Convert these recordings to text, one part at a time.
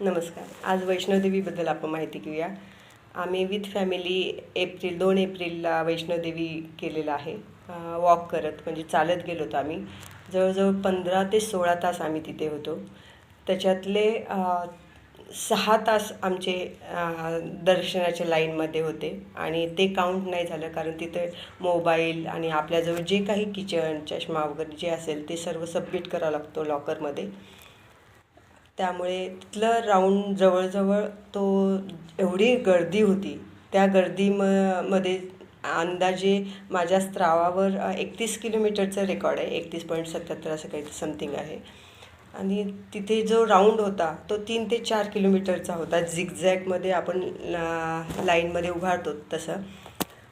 नमस्कार. आज वैष्णोदेवीबद्दल आपण माहिती घेऊया. आम्ही विथ फॅमिली एप्रिल दोन एप्रिलला वैष्णोदेवी केलेलं आहे. वॉक करत म्हणजे चालत गेलो होतो आम्ही. जवळजवळ पंधरा ते सोळा तास आम्ही तिथे होतो. त्याच्यातले सहा तास आमचे दर्शनाच्या लाईनमध्ये होते. आणि ते काउंट नाही झालं कारण तिथे मोबाईल आणि आपल्याजवळ जे काही किचन चष्मा वगैरे जे असेल ते सर्व सबमिट करावं लागतो लॉकरमध्ये त्यामुळे तिथलं राऊंड जवळजवळ तो एवढी गर्दी होती. त्या गर्दी म मध्ये अंदाजे माझ्या स्त्रावावर एकतीस किलोमीटरचं रेकॉर्ड आहे. एकतीस पॉईंट सत्याहत्तर असं काही समथिंग आहे. आणि तिथे जो राऊंड होता तो तीन ते चार किलोमीटरचा होता. झिगझॅगमध्ये आपण लाईनमध्ये उभारतो तसं.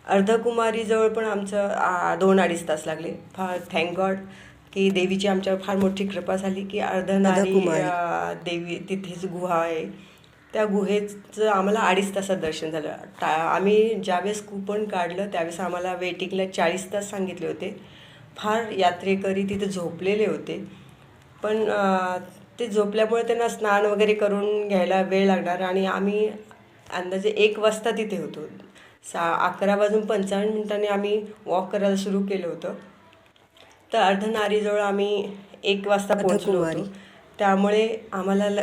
अर्धकुमारीजवळ पण आमचं दोन अडीच तास लागले. फार थँक गॉड की देवीची आमच्यावर फार मोठी कृपा झाली की अर्धनारी देवी तिथेच गुहा आहे. त्या गुहेचं आम्हाला अडीच तासात दर्शन झालं. टा आम्ही ज्यावेळेस कुपन काढलं त्यावेळेस आम्हाला वेटिंगला चाळीस तास सांगितले होते. फार यात्रेकरी तिथे झोपलेले होते. पण ते झोपल्यामुळे त्यांना स्नान वगैरे करून घ्यायला वेळ लागणार आणि आम्ही अंदाजे एक वाजता तिथे होतो. सा अकरा वाजून पंचावन्न मिनिटांनी आम्ही वॉक करायला सुरू केलं होतं. तर अर्धनारीजवळ आम्ही एक वाजता पोहोचलो. होतो. त्यामुळे आम्हाला ल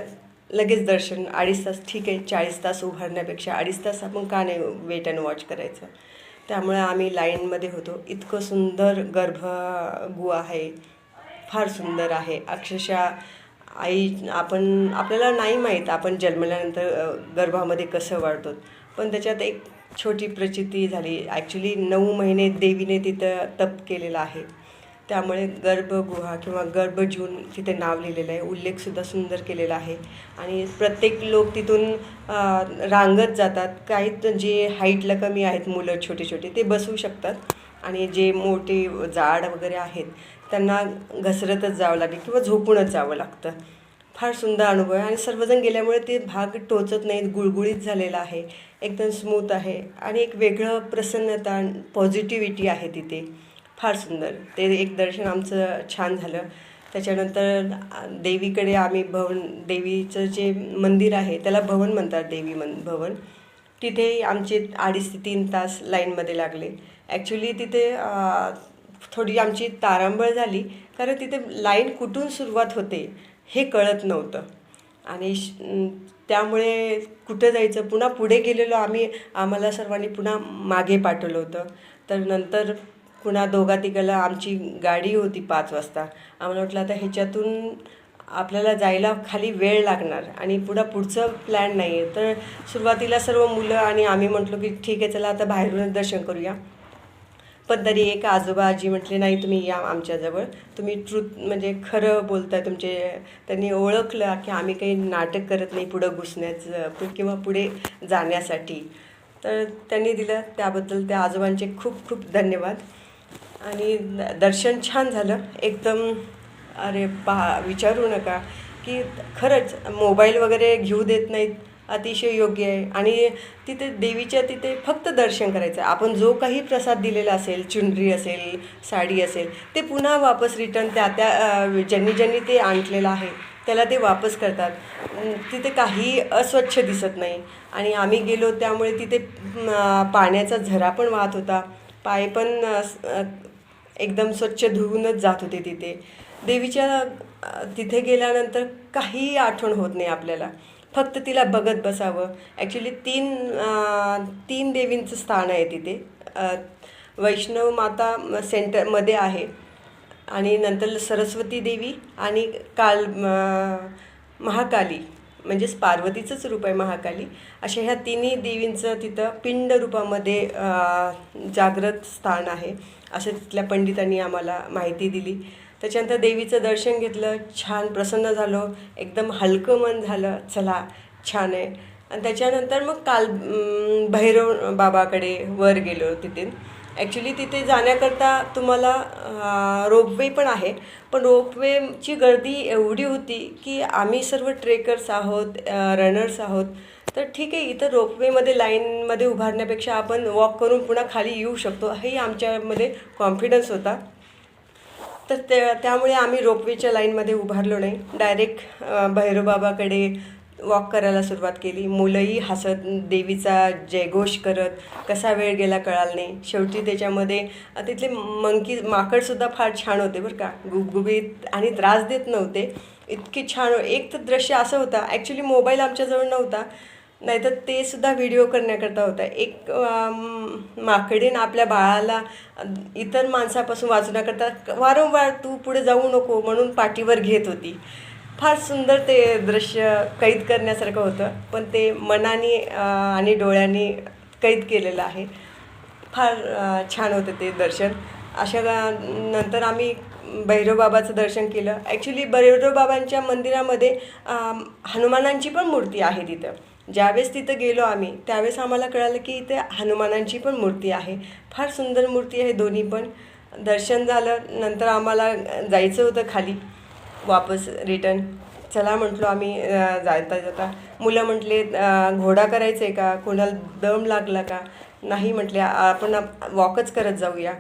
लगेच दर्शन अडीच तास ठीक आहे चाळीस तास उभारण्यापेक्षा अडीच तास आपण का नाही वेट अँड वॉच करायचं? त्यामुळे आम्ही लाईनमध्ये होतो. इतकं सुंदर गर्भगुहा आहे. फार सुंदर आहे. अक्षरशः आई आपण आपल्याला नाही माहीत आपण जन्मल्यानंतर गर्भामध्ये कसं वाढतो. पण त्याच्यात एक छोटी प्रचिती झाली. ॲक्च्युली नऊ महिने देवीने तिथं तप केलेला आहे. त्यामुळे गर्भगुहा किंवा गर्भजून तिथे नाव लिहिलेलं आहे. उल्लेखसुद्धा सुंदर केलेला आहे. आणि प्रत्येक लोक तिथून रांगत जातात. काही जे हाईटला कमी आहेत मुलं छोटे छोटे ते बसू शकतात. आणि जे मोठे जाड वगैरे आहेत त्यांना घसरतच जावं लागेल किंवा झोपूनच जावं लागतं. फार सुंदर अनुभव आहे. आणि सर्वजण गेल्यामुळे ते भाग टोचत नाहीत गुळगुळीत झालेला आहे. एकदम स्मूथ आहे. आणि एक वेगळं प्रसन्नता पॉझिटिव्हिटी आहे तिथे. फार सुंदर. ते एक दर्शन आमचं छान झालं. त्याच्यानंतर देवीकडे आम्ही भवन देवीचं जे मंदिर आहे त्याला भवन म्हणतात देवी मन भवन. तिथे आमचे अडीच ते तीन तास लाईनमध्ये लागले. ॲक्च्युली तिथे थोडी आमची तारांबळ झाली कारण तिथे लाईन कुठून सुरुवात होते हे कळत नव्हतं. आणि श- त्यामुळे कुठं जायचं पुन्हा पुढे गेलेलो आम्ही आम्हाला सर्वांनी पुन्हा मागे पाठवलं होतं. तर नंतर पुन्हा दोघा तिघाला आमची गाडी होती पाच वाजता. आम्हाला वाटलं आता ह्याच्यातून आपल्याला जायला खाली वेळ लागणार आणि पुढं पुढचं प्लॅन नाही आहे तर सुरुवातीला सर्व मुलं आणि आम्ही म्हटलो की ठीक आहे चला आता बाहेरूनच दर्शन करूया. पण तरी एक आजोबा आजी म्हटले नाही तुम्ही या आमच्याजवळ तुम्ही ट्रूथ म्हणजे खरं बोलताय तुमचे. त्यांनी ओळखलं की आम्ही काही नाटक करत नाही पुढं घुसण्याचं किंवा पुढे जाण्यासाठी. तर त्यांनी दिलं. त्याबद्दल त्या आजोबांचे खूप खूप धन्यवाद. आणि दर्शन छान झालं. एकदम अरे पहा विचारू नका की खरंच मोबाईल वगैरे घेऊ देत नाहीत अतिशय योग्य आहे. आणि तिथे देवीच्या तिथे फक्त दर्शन करायचं. आपण जो काही प्रसाद दिलेला असेल चुनरी असेल साडी असेल ते पुन्हा वापस रिटर्न त्या त्या ज्यांनी ज्यांनी ते आणलेलं आहे त्याला ते वापस करतात. तिथे काही अस्वच्छ दिसत नाही. आणि आम्ही गेलो त्यामुळे तिथे पाण्याचा झरा पण वाहत होता. पाय पण एकदम स्वच्छ धुवूनच जात होते तिथे. देवीच्या तिथे गेल्यानंतर काहीही आठवण होत नाही आपल्याला. फक्त तिला बघत बसावं. ॲक्च्युली तीन तीन देवींचं स्थान आहे तिथे. वैष्णव माता म- सेंटरमध्ये आहे. आणि नंतर सरस्वती देवी आणि काल महाकाली. म्हणजेच पार्वतीचंच रूप आहे महाकाली. अशा ह्या तिन्ही देवींचं तिथं पिंड रूपामध्ये जागृत स्थान आहे. असं तिथल्या पंडितांनी आम्हाला माहिती दिली. त्याच्यानंतर देवीचं दर्शन घेतलं छान प्रसन्न झालो. एकदम हलकं मन झालं चला छान आहे. आणि त्याच्यानंतर मग काल भैरव बाबाकडे वर गेलो तिथे ॲक्च्युली तिथे जाण्याकरता तुम्हाला रोपवे पण आहे. पण रोपवेची गर्दी एवढी होती की आम्ही सर्व ट्रेकर्स आहोत रनर्स आहोत. तर ठीक आहे इथं रोपवेमध्ये लाईनमध्ये उभारण्यापेक्षा आपण वॉक करून पुन्हा खाली येऊ शकतो हेही आमच्यामध्ये कॉन्फिडन्स होता. तर त्या त्यामुळे आम्ही रोपवेच्या लाईनमध्ये उभारलो नाही. डायरेक्ट भैरवबाबाकडे वॉक करायला सुरुवात केली. मुलंही हसत देवीचा जयघोष करत कसा वेळ गेला कळाला नाही. शेवटी त्याच्यामध्ये तिथले मंकी माकडसुद्धा फार छान होते बरं का. गुबगुबीत आणि त्रास देत नव्हते. इतकी छान एक तर दृश्य असं होता ॲक्च्युली मोबाईल आमच्याजवळ नव्हता. नाहीतर ते सुद्धा व्हिडिओ करण्याकरता होता. एक माकडीन आपल्या बाळाला इतर माणसापासून वाचवण्याकरता वारंवार तू पुढे जाऊ नको म्हणून पाठीवर घेत होती. फार सुंदर ते दृश्य कैद करण्यासारखं होतं पण ते मनाने आणि डोळ्यांनी कैद केलेलं आहे. फार छान होतं ते दर्शन. अशा नंतर आम्ही भैरवबाबाचं दर्शन केलं. ॲक्च्युली भैरवबाबांच्या मंदिरामध्ये हनुमानांची पण मूर्ती आहे तिथं. ज्यावेळेस तिथं गेलो आम्ही त्यावेळेस आम्हाला कळालं की इथे हनुमानांची पण मूर्ती आहे. फार सुंदर मूर्ती आहे दोन्ही पण. दर्शन झालं नंतर आम्हाला जायचं होतं खाली. वापस रिटर्न चला म्हटलो आम्ही जाता जाता. मुलं म्हटले घोडा करायचं आहे का? कोणाला दम लागला का? नाही म्हटले आपण वॉकच करत जाऊया.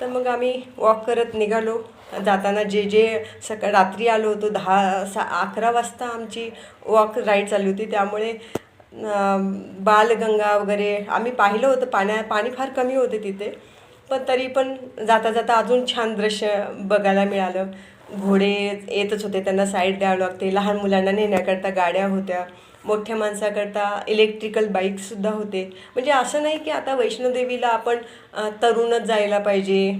तर मग आम्ही वॉक करत निघालो. जाताना जे जे सकाळ रात्री आलो होतो दहा सा अकरा वाजता आमची वॉक राईड चालली होती. त्यामुळे बालगंगा वगैरे आम्ही पाहिलं होतं. पाण्या पाणी फार कमी होते तिथे. पण तरी पण जाता जाता अजून छान दृश्य बघायला मिळालं. घोडे येतच होते त्यांना साईड द्यावं लागते. लहान मुलांना नेण्याकरता गाड्या होत्या मोठ्या माणसाकरता इलेक्ट्रिकल बाईकसुद्धा होते. म्हणजे असं नाही की आता वैष्णोदेवीला आपण तरुणच जायला पाहिजे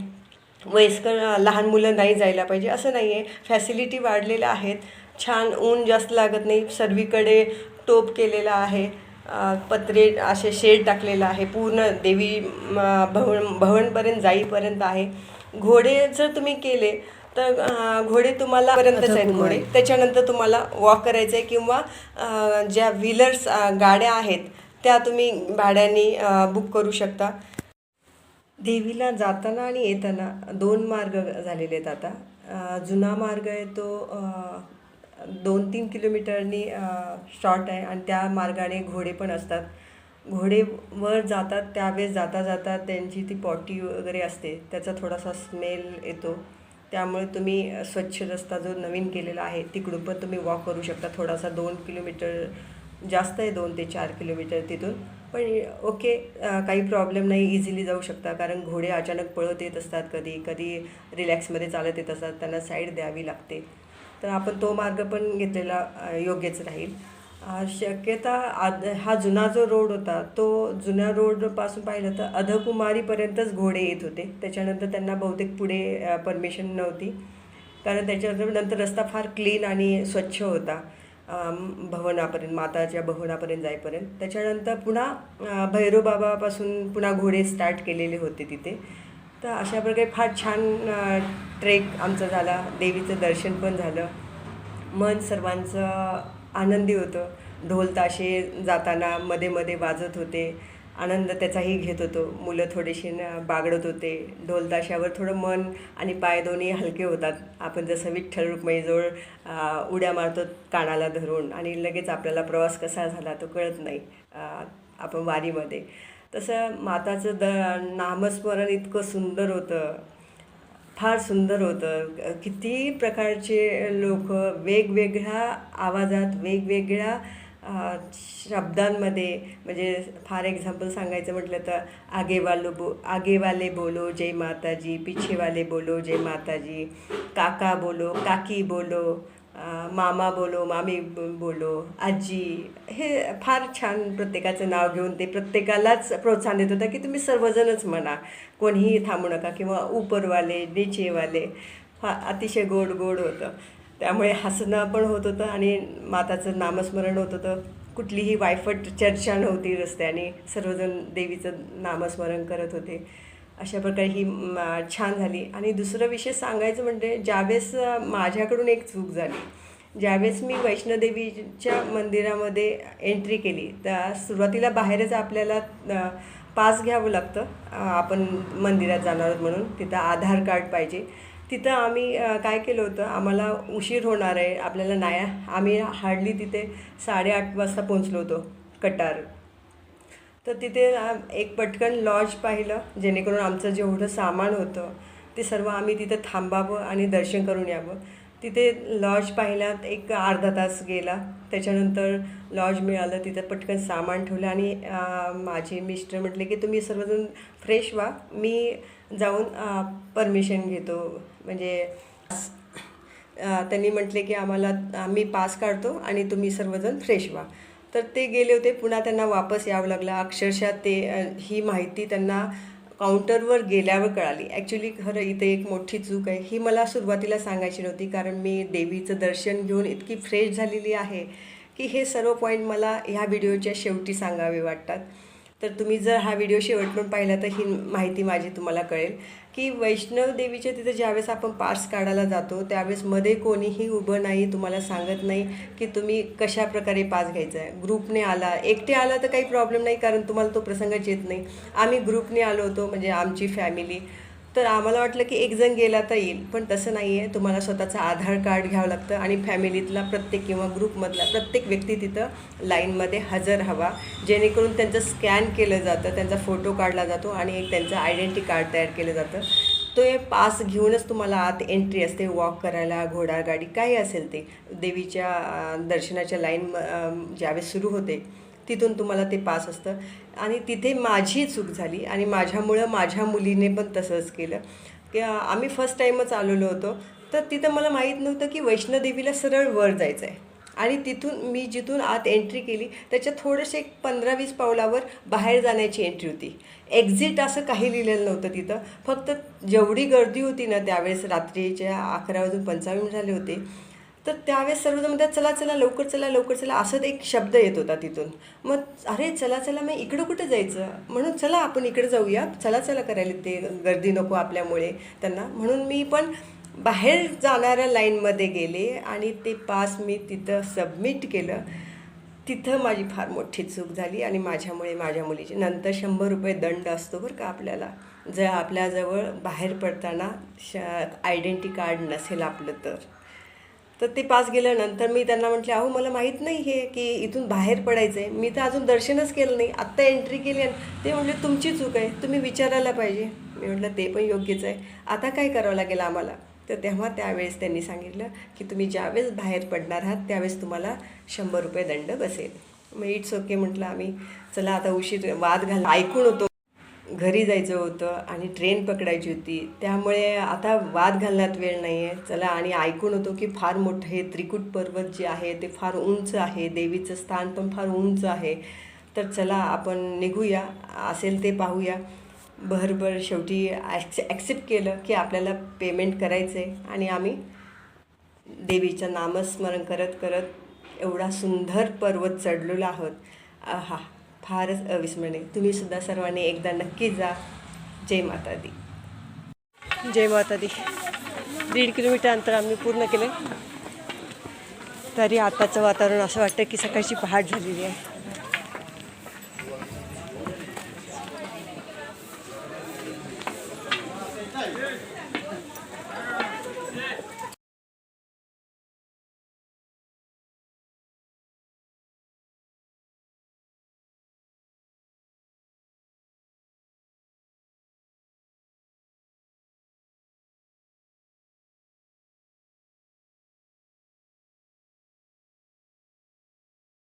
वयस्कर लहान मुलं नाही जायला पाहिजे असं नाही आहे फॅसिलिटी वाढलेल्या आहेत. छान ऊन जास्त लागत नाही. सर्वीकडे टोप केलेला आहे. पत्रे असे शेड टाकलेलं आहे. पूर्ण देवी भवन भवनपर्यंत जाईपर्यंत आहे. घोडे जर तुम्ही केले तर घोडे तुम्हाला पर्यंतच आहेत घोडे. त्याच्यानंतर तुम्हाला वॉक करायचं आहे किंवा ज्या व्हीलर्स गाड्या आहेत त्या तुम्ही भाड्याने बुक करू शकता. देवीला जाताना आणि येताना दोन मार्ग झालेले आहेत आता. जुना मार्ग आहे तो दोन तीन किलोमीटरनी शॉर्ट आहे आणि त्या मार्गाने घोडे पण असतात. घोडे वर जातात त्यावेळेस जाता जाता त्यांची ती पॉटी वगैरे असते. त्याचा थोडासा स्मेल येतो. त्यामुळे तुम्ही स्वच्छ रस्ता जो नवीन केलेला आहे तिकडून पण तुम्ही वॉक करू शकता. थोडासा दोन किलोमीटर जास्त आहे दोन ते चार किलोमीटर तिथून. पण ओके काही प्रॉब्लेम नाही इझिली जाऊ शकता. कारण घोडे अचानक पळत येत असतात कधी कधी रिलॅक्समध्ये चालत येत असतात. त्यांना साईड द्यावी लागते. तर आपण तो मार्ग पण घेतलेला योग्यच राहील. शक्यता आद हा जुना जो रोड होता तो जुन्या रोडपासून पाहिलं तर अधकुमारीपर्यंतच घोडे येत होते. त्याच्यानंतर त्यांना बहुतेक पुढे परमिशन नव्हती. कारण त्याच्यानंतर नंतर रस्ता फार क्लीन आणि स्वच्छ होता भवनापर्यंत माताच्या भवनापर्यंत जाईपर्यंत. त्याच्यानंतर पुन्हा भैरोबाबापासून पुन्हा घोडे स्टार्ट केलेले होते तिथे. तर अशा प्रकारे फार छान ट्रेक आमचा झाला. देवीचं दर्शन पण झालं. मन सर्वांचं आनंदी होतो. ढोल ताशे जाताना मध्ये मध्ये वाजत होते. आनंद त्याचाही घेत होतो. मुलं थोडीशी न बागडत होते. ढोल ताशावर थोडं मन आणि पाय दोन्ही हलके होतात. आपण जसं विठ्ठल रुक्माईजवळ उड्या मारतो कानाला धरून आणि लगेच आपल्याला प्रवास कसा झाला तो कळत नाही आपण वारीमध्ये. तसं माताचं द नामस्मरण इतकं सुंदर होतं. फार सुंदर होतं. किती प्रकारचे लोक वेगवेगळ्या आवाजात वेगवेगळ्या शब्दांमध्ये म्हणजे फार एक्झाम्पल सांगायचं म्हटलं तर आगेवालो बो आगेवाले बोलो जय माताजी पिछेवाले बोलो जय माताजी काका बोलो काकी बोलो मामा बोलो मामी बोलो आजी हे फार छान प्रत्येकाचं नाव घेऊन ते प्रत्येकालाच प्रोत्साहन देत होतं की तुम्ही सर्वजणच म्हणा. कोणीही थांबू नका किंवा उपरवाले नीचेवाले फा अतिशय गोड गोड होतं. त्यामुळे हसणं पण होत होतं आणि माताचं नामस्मरण होत होतं. कुठलीही वायफट चर्चा नव्हती रस्त्याने. सर्वजण देवीचं नामस्मरण करत होते. अशा प्रकारे ही छान झाली. आणि दुसरं विषय सांगायचं म्हणजे ज्यावेळेस माझ्याकडून एक चूक झाली. ज्यावेळेस मी वैष्णोदेवीच्या मंदिरामध्ये एंट्री केली तर सुरुवातीला बाहेरच आपल्याला पास घ्यावं लागतं आपण मंदिरात जाणार आहोत म्हणून. तिथं आधार कार्ड पाहिजे. तिथं आम्ही काय केलं होतं आम्हाला उशीर होणार आहे आपल्याला नाही आम्ही हार्डली तिथे साडेआठ वाजता पोचलो होतो कटार तर तिथे एक पटकन लॉज पाहिलं जेणेकरून आमचं जेवढं सामान होतं ते सर्व आम्ही तिथं थांबावं आणि दर्शन करून यावं. तिथे लॉज पाहिल्यात एक अर्धा तास गेला. त्याच्यानंतर लॉज मिळालं तिथं पटकन सामान ठेवलं आणि माझे मिस्टर म्हटले की तुम्ही सर्वजण फ्रेश व्हा. मी जाऊन परमिशन घेतो. म्हणजे त्यांनी म्हटले की आम्हाला आम्ही पास काढतो आणि तुम्ही सर्वजण फ्रेश व्हा. तर ते गेले होते पुन्हा त्यांना वापस यावं लागलं. अक्षरशः ते ही माहिती त्यांना काउंटरवर गेल्यावर कळाली. ॲक्च्युली खरं इथे एक मोठी चूक आहे. ही मला सुरुवातीला सांगायची नव्हती कारण मी देवीचं दर्शन घेऊन इतकी फ्रेश झालेली आहे की हे सर्व पॉईंट मला ह्या व्हिडिओच्या शेवटी सांगावे वाटतात. तर तुम्ही जर हा व्हिडिओ शेवट पण पाहिला तर ही माहिती माझी तुम्हाला कळेल. की वैष्णव देवीच्या तिथे ज्यावेळेस आपण पार्ट्स काढायला जातो त्यावेळेस मध्ये कोणीही उभं नाही तुम्हाला सांगत नाही की तुम्ही कशा प्रकारे पास घ्यायचा आहे ग्रुपने आला एकटे आला तर काही प्रॉब्लेम नाही कारण तुम्हाला तो प्रसंगच येत नाही. आम्ही ग्रुपने आलो होतो म्हणजे आमची फॅमिली. तर आम्हाला वाटलं की एक जण गेला तर येईल पण तसं नाही आहे. तुम्हाला स्वतःचं आधार कार्ड घ्यावं लागतं आणि फॅमिलीतला प्रत्येक किंवा ग्रुपमधला प्रत्येक व्यक्ती तिथं लाईनमध्ये हजर हवा. जेणेकरून त्यांचं स्कॅन केलं जातं त्यांचा फोटो काढला जातो आणि एक त्यांचं आयडेंटिटी कार्ड तयार केलं जातं. तो हे पास घेऊनच तुम्हाला आत एंट्री असते वॉक करायला घोडागाडी काही असेल ते. देवीच्या दर्शनाच्या लाईन ज्यावेळेस सुरू होते तिथून तुम्हाला ते पास असतं. आणि तिथे माझी चूक झाली आणि माझ्यामुळं माझ्या मुलीने पण तसंच केलं. की आम्ही फर्स्ट टाईमच आलेलो होतो. तर तिथं मला माहीत नव्हतं की वैष्णोदेवीला सरळ वर जायचं आहे आणि तिथून मी जिथून आत एंट्री केली त्याच्या थोडंसं एक पंधरा वीस पावलावर बाहेर जाण्याची एंट्री होती. एक्झिट असं काही लिहिलेलं नव्हतं तिथं. फक्त जेवढी गर्दी होती ना त्यावेळेस रात्रीच्या अकरा वाजून पंचावन्न झाले होते. तर त्यावेळेस सर्वजण म्हणतात चला चला लवकर चला लवकर चला असं एक शब्द येत होता तिथून. मग अरे चला चला मग इकडं कुठं जायचं? म्हणून चला आपण इकडे जाऊया. चला चला करायला ते गर्दी नको आपल्यामुळे त्यांना. म्हणून मी पण बाहेर जाणाऱ्या लाईनमध्ये गेले आणि ते पास मी तिथं सबमिट केलं. तिथं माझी फार मोठी चूक झाली आणि माझ्यामुळे माझ्या मुलीची नंतर शंभर रुपये दंड असतो बरं का आपल्याला. जर आपल्याजवळ बाहेर पडताना श आयडेंटी कार्ड नसेल आपलं तर. तर ते पास गेल्यानंतर मी त्यांना म्हटले अहो मला माहीत नाही हे की इथून बाहेर पडायचं आहे मी तर अजून दर्शनच केलं नाही. आत्ता एंट्री केली आणि ते म्हटले तुमची चूक आहे. तुम्ही विचारायला पाहिजे. मी म्हटलं ते पण योग्यच आहे. आता काय करावं लागेल आम्हाला? तर तेव्हा त्यावेळेस त्यांनी सांगितलं की तुम्ही ज्यावेळेस बाहेर पडणार आहात त्यावेळेस तुम्हाला शंभर रुपये दंड बसेल. मग इट्स ओके म्हटलं आम्ही. चला आता उशीर वाद घाल ऐकून होतो. घरी जायचं होतं आणि ट्रेन पकडायची होती. त्यामुळे आता वाद घालण्यात वेळ नाही आहे चला आणि ऐकून होतो की फार मोठं हे त्रिकूट पर्वत जे आहे ते फार उंच आहे. देवीचं स्थान पण फार उंच आहे. तर चला आपण निघूया. असेल ते पाहूया. भरभर शेवटी ॲक्से ॲक्सेप्ट केलं की आपल्याला पेमेंट करायचं आहे आणि आम्ही देवीचं नामस्मरण करत करत एवढा सुंदर पर्वत चढलेलो आहोत. हा फारच अविस्मरणीय. तुम्ही सुद्धा सर्वांनी एकदा नक्की जा. जय माता दी जय माता दी दीड किलोमीटर अंतर आम्ही पूर्ण केले तरी आताचं वातावरण असं वाटतं की सकाळची पहाट झालेली आहे.